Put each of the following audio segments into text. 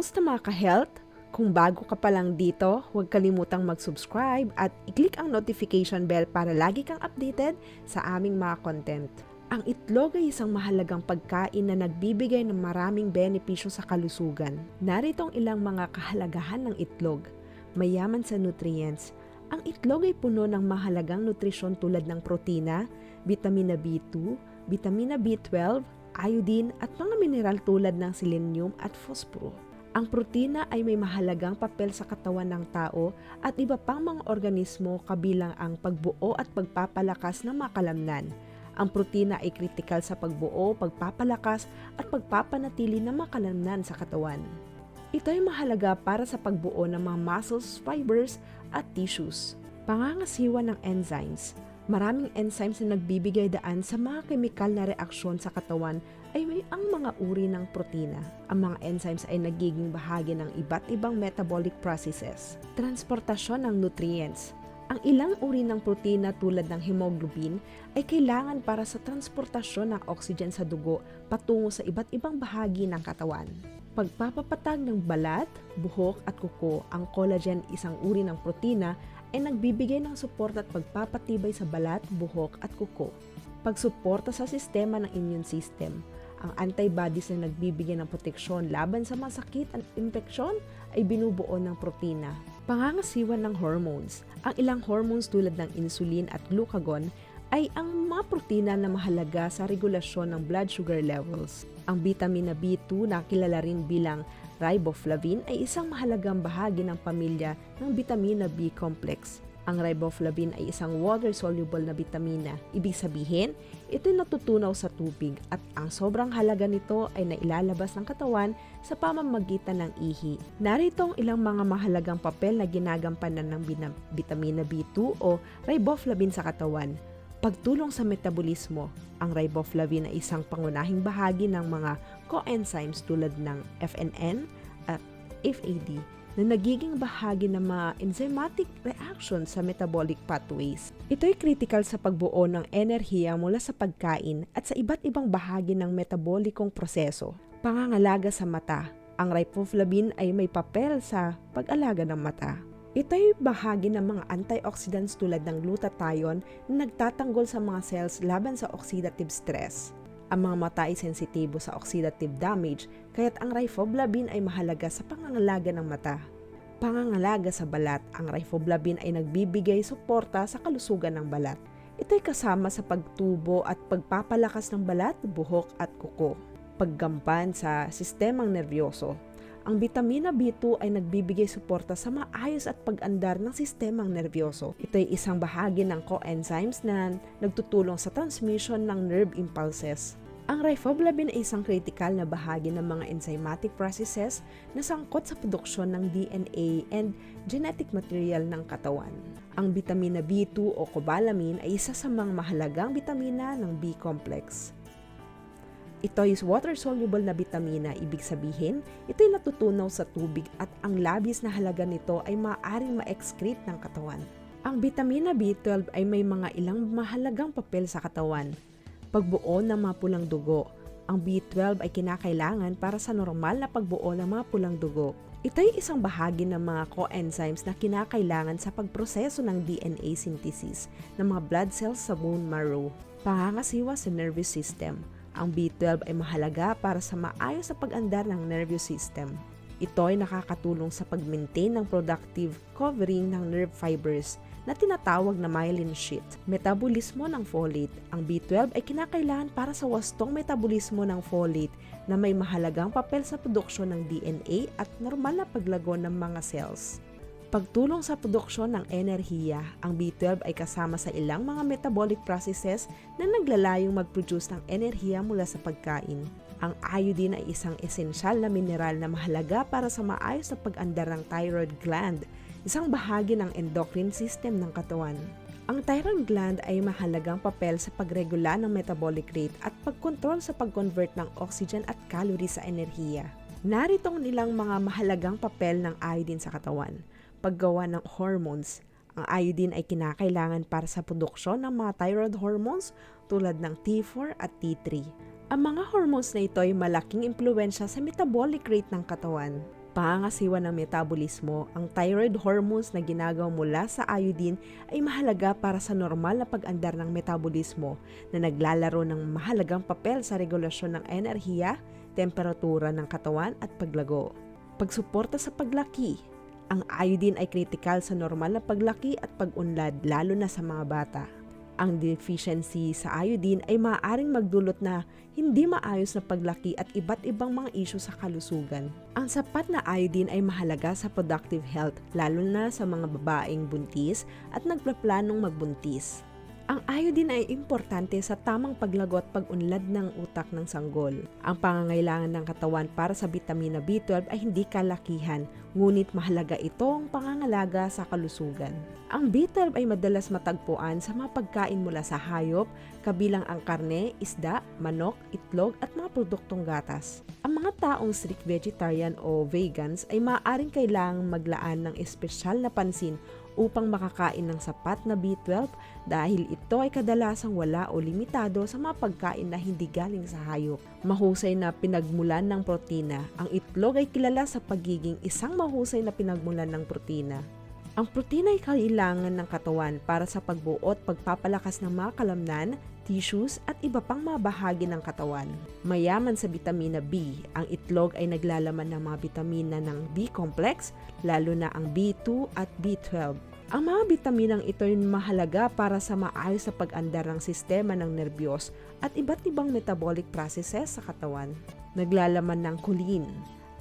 Kamusta mga ka-health? Kung bago ka pa lang dito, huwag kalimutang mag-subscribe at i-click ang notification bell para lagi kang updated sa aming mga content. Ang itlog ay isang mahalagang pagkain na nagbibigay ng maraming benepisyo sa kalusugan. Narito ang ilang mga kahalagahan ng itlog. Mayaman sa nutrients. Ang itlog ay puno ng mahalagang nutrisyon tulad ng protina, vitamina B2, vitamina B12, iodine at mga mineral tulad ng selenium at phosphorus. Ang protina ay may mahalagang papel sa katawan ng tao at iba pang mga organismo kabilang ang pagbuo at pagpapalakas ng mga kalamnan. Ang protina ay kritikal sa pagbuo, pagpapalakas at pagpapanatili ng mga kalamnan sa katawan. Ito ay mahalaga para sa pagbuo ng mga muscles, fibers at tissues. Pangangasiwa ng enzymes. Maraming enzymes na nagbibigay daan sa mga kemikal na reaksyon sa katawan ay may ang mga uri ng protina. Ang mga enzymes ay nagiging bahagi ng iba't ibang metabolic processes. Transportasyon ng nutrients. Ang ilang uri ng protina tulad ng hemoglobin ay kailangan para sa transportasyon ng oxygen sa dugo patungo sa iba't ibang bahagi ng katawan. Pagpapapatag ng balat, buhok at kuko, ang collagen isang uri ng protina ay nagbibigay ng suporta at pagpapatibay sa balat, buhok at kuko. Pagsuporta sa sistema ng immune system. Ang antibodies na nagbibigay ng proteksyon laban sa masakit at infeksyon ay binubuo ng protina. Pangangasiwan ng hormones. Ang ilang hormones tulad ng insulin at glucagon ay ang mga protina na mahalaga sa regulasyon ng blood sugar levels. Ang vitamina B2 na kilala rin bilang riboflavin ay isang mahalagang bahagi ng pamilya ng vitamina B complex. Ang riboflavin ay isang water-soluble na bitamina. Ibig sabihin, ito'y natutunaw sa tubig at ang sobrang halaga nito ay nailalabas ng katawan sa pamamagitan ng ihi. Narito ang ilang mga mahalagang papel na ginagampanan ng vitamina B2 o riboflavin sa katawan. Pagtulong sa metabolismo, ang riboflavin ay isang pangunahing bahagi ng mga coenzymes tulad ng FNN at FAD na nagiging bahagi ng mga enzymatic reaction sa metabolic pathways. Ito ay critical sa pagbuo ng enerhiya mula sa pagkain at sa iba't ibang bahagi ng metabolikong proseso. Pangangalaga sa mata. Ang riboflavin ay may papel sa pag-alaga ng mata. Ito ay bahagi ng mga antioxidants tulad ng glutathione na nagtatanggol sa mga cells laban sa oxidative stress. Ang mga mata ay sensitibo sa oxidative damage, kaya't ang riboflavin ay mahalaga sa pangangalaga ng mata. Pangangalaga sa balat, ang riboflavin ay nagbibigay suporta sa kalusugan ng balat. Ito ay kasama sa pagtubo at pagpapalakas ng balat, buhok at kuko. Paggampan sa sistemang nervyoso. Ang vitamina B2 ay nagbibigay suporta sa maayos at pag-andar ng sistemang nervyoso. Ito ay isang bahagi ng coenzymes na nagtutulong sa transmission ng nerve impulses. Ang riboflavin ay isang critical na bahagi ng mga enzymatic processes na sangkot sa produksyon ng DNA and genetic material ng katawan. Ang vitamina B2 o cobalamin ay isa sa mga mahalagang vitamina ng B complex. Ito ay water-soluble na bitamina, ibig sabihin, ito ay natutunaw sa tubig at ang labis na halaga nito ay maaaring ma-excrete ng katawan. Ang vitamina B12 ay may mga ilang mahalagang papel sa katawan pagbuo ng mga pulang dugo. Ang B12 ay kinakailangan para sa normal na pagbuo ng mga pulang dugo. Ito ay isang bahagi ng mga coenzymes na kinakailangan sa pagproseso ng DNA synthesis ng mga blood cells sa bone marrow. Pangangasiwa sa nervous system. Ang B12 ay mahalaga para sa maayos na pag-andar ng nervous system. Ito ay nakakatulong sa pag-maintain ng productive covering ng nerve fibers na tinatawag na myelin sheath. Metabolismo ng folate. Ang B12 ay kinakailangan para sa wastong metabolismo ng folate na may mahalagang papel sa produksyon ng DNA at normal na paglago ng mga cells. Pagtulong sa produksyon ng enerhiya, ang B12 ay kasama sa ilang mga metabolic processes na naglalayong mag-produce ng enerhiya mula sa pagkain. Ang iodine ay isang esensyal na mineral na mahalaga para sa maayos na pag-andar ng thyroid gland isang bahagi ng endocrine system ng katawan. Ang thyroid gland ay mahalagang papel sa pagregula ng metabolic rate at pagkontrol sa pag-convert ng oxygen at calories sa enerhiya. Narito ang nilang mga mahalagang papel ng iodine sa katawan. Paggawa ng hormones. Ang iodine ay kinakailangan para sa produksyon ng mga thyroid hormones tulad ng T4 at T3. Ang mga hormones na ito ay malaking impluensya sa metabolic rate ng katawan. pangasiwa ng metabolismo, ang thyroid hormones na ginagawa mula sa iodine ay mahalaga para sa normal na pag-andar ng metabolismo na naglalaro ng mahalagang papel sa regulasyon ng enerhiya, temperatura ng katawan at paglago. Pagsuporta sa paglaki, ang iodine ay kritikal sa normal na paglaki at pag-unlad lalo na sa mga bata. Ang deficiency sa iodine ay maaaring magdulot na hindi maayos na paglaki at iba't ibang mga isyu sa kalusugan. Ang sapat na iodine ay mahalaga sa productive health lalo na sa mga babaeng buntis at nagpaplanong magbuntis. Ang iodine ay importante sa tamang paglago at pag-unlad ng utak ng sanggol. Ang pangangailangan ng katawan para sa vitamina B12 ay hindi kalakihan, ngunit mahalaga itong pangangalaga sa kalusugan. Ang B12 ay madalas matagpuan sa mga pagkain mula sa hayop, kabilang ang karne, isda, manok, itlog at mga produktong gatas. Ang mga taong strict vegetarian o vegans ay maaaring kailangang maglaan ng espesyal na pansin upang makakain ng sapat na B12 dahil ito ay kadalasang wala o limitado sa mga pagkain na hindi galing sa hayop. Mahusay na pinagmulan ng protina. Ang itlog ay kilala sa pagiging isang mahusay na pinagmulan ng protina. Ang protina ay kailangan ng katawan para sa pagbuo at pagpapalakas ng mga kalamnan, tissues at iba pang mga bahagi ng katawan. Mayaman sa vitamina B, ang itlog ay naglalaman ng mga bitamina ng B-complex, lalo na ang B2 at B12. Ang mga bitaminang ito ay mahalaga para sa maayos sa pag-andar ng sistema ng nerbiyos at iba't ibang metabolic processes sa katawan. Naglalaman ng kulin.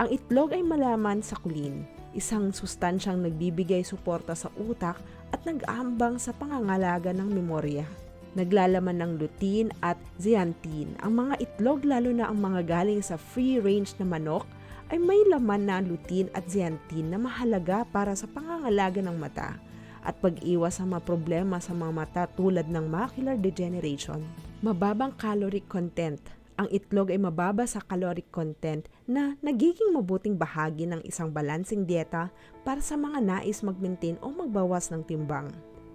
Ang itlog ay malaman sa kulin, isang sustansyang nagbibigay suporta sa utak at nag-aambang sa pangangalaga ng memorya. Naglalaman ng lutein at zeaxanthin. Ang mga itlog lalo na ang mga galing sa free-range na manok ay may laman na lutein at zeaxanthin na mahalaga para sa pangangalaga ng mata at pag-iwas sa mga problema sa mga mata tulad ng macular degeneration. Mababang caloric content ang itlog ay mababa sa caloric content na nagiging mabuting bahagi ng isang balancing dieta para sa mga nais mag-maintain o magbawas ng timbang.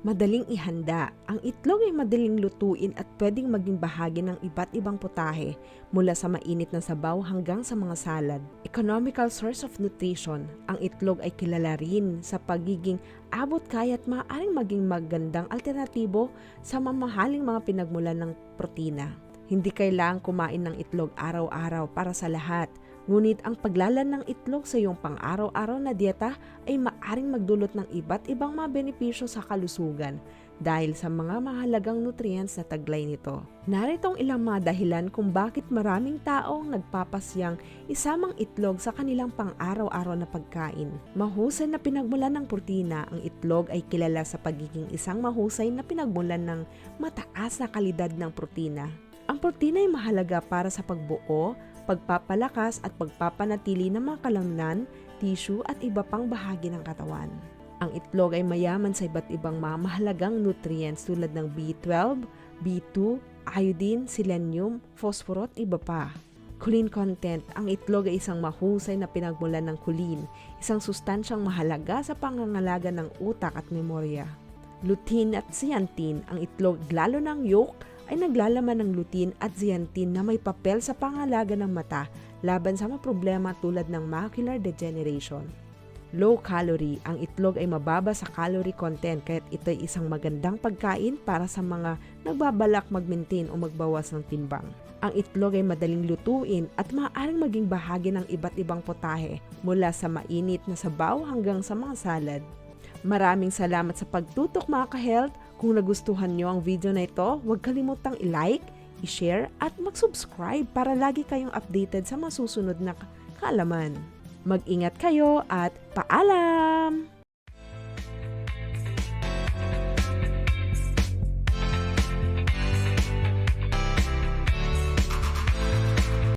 Madaling ihanda. Ang itlog ay madaling lutuin at pwedeng maging bahagi ng iba't ibang putahe mula sa mainit na sabaw hanggang sa mga salad. Economical source of nutrition. Ang itlog ay kilala rin sa pagiging abot kaya at maaaring maging magandang alternatibo sa mamahaling mga pinagmulan ng protina. Hindi kailangang kumain ng itlog araw-araw para sa lahat. Ngunit ang paglalan ng itlog sa iyong pang-araw-araw na dieta ay maaring magdulot ng iba't ibang mga benepisyo sa kalusugan dahil sa mga mahalagang nutrients na taglay nito. Narito ang ilang mga dahilan kung bakit maraming taong nagpapasyang isamang itlog sa kanilang pang-araw-araw na pagkain. Mahusay na pinagmulan ng protina, ang itlog ay kilala sa pagiging isang mahusay na pinagmulan ng mataas na kalidad ng protina. Ang protina ay mahalaga para sa pagbuo, pagpapalakas at pagpapanatili ng mga kalamnan, tissue at iba pang bahagi ng katawan. Ang itlog ay mayaman sa iba't ibang mga mahalagang nutrients tulad ng B12, B2, iodine, selenium, phosphorus at iba pa. Choline content, ang itlog ay isang mahusay na pinagmulan ng choline, isang sustansyang mahalaga sa pangangalaga ng utak at memorya. Lutein at zeaxanthin, ang itlog lalo ng yolk ay naglalaman ng lutein at zeaxanthin na may papel sa pangalaga ng mata laban sa mga problema tulad ng macular degeneration. Low calorie, ang itlog ay mababa sa calorie content kaya't ito ay isang magandang pagkain para sa mga nagbabalak mag-maintain o magbawas ng timbang. Ang itlog ay madaling lutuin at maaaring maging bahagi ng iba't ibang potahe mula sa mainit na sabaw hanggang sa mga salad. Maraming salamat sa pagtutok mga ka-health. Kung nagustuhan nyo ang video na ito, huwag kalimutang i-like, i-share at mag-subscribe para lagi kayong updated sa mga susunod na kaalaman. Mag-ingat kayo at paalam!